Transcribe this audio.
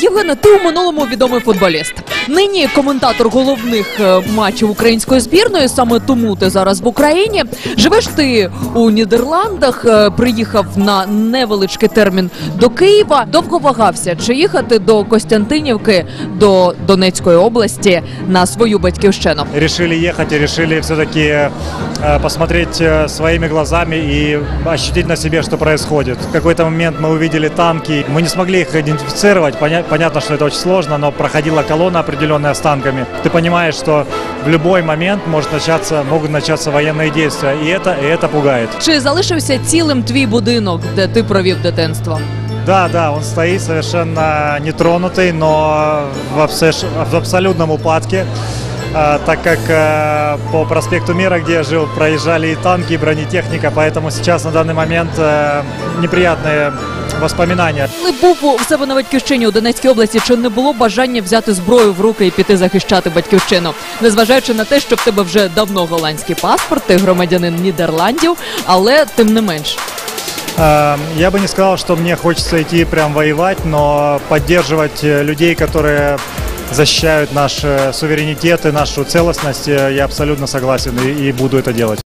Євгене, ти у минулому відомий футболіст. Нині коментатор головних е, матчів української збірної. Саме тому ти зараз в Україні. Живеш ти у Нідерландах. е, Приїхав на невеличкий термін до Києва. Довго вагався, чи їхати до Костянтинівки до Донецької області на свою батьківщину. решили ехать и решили все-таки посмотреть э, своими глазами и ощутить на себе, что происходит. В какой-то момент мы увидели танки, мы не смогли их идентифицировать, Поня- понятно, что это очень сложно, но проходила колонна определенная с танками. Ты понимаешь, что в любой момент может начаться, могут начаться военные действия, и это, и это пугает. Чи залишився цілим твій будинок, де ти провів дитинство? Да, да, он стоит совершенно нетронутый, но в, абсе- в абсолютном упадке, а, так как э, по проспекту Мира, где я жил, проезжали и танки, и бронетехника, поэтому сейчас на данный момент э, неприятные воспоминания. Коли був у себе на батьківщині у Донецькій області, чи не було бажання взяти зброю в руки і піти захищати батьківщину, незважаючи на те, що в тебе вже давно голландський паспорт, ти громадянин Нідерландів, але тим не менш. Э, Я бы не сказал, что мне хочется идти прям воевать, но поддерживать э, людей, которые защищают наш э, суверенитет и нашу целостность, э, я абсолютно согласен и- и буду это делать.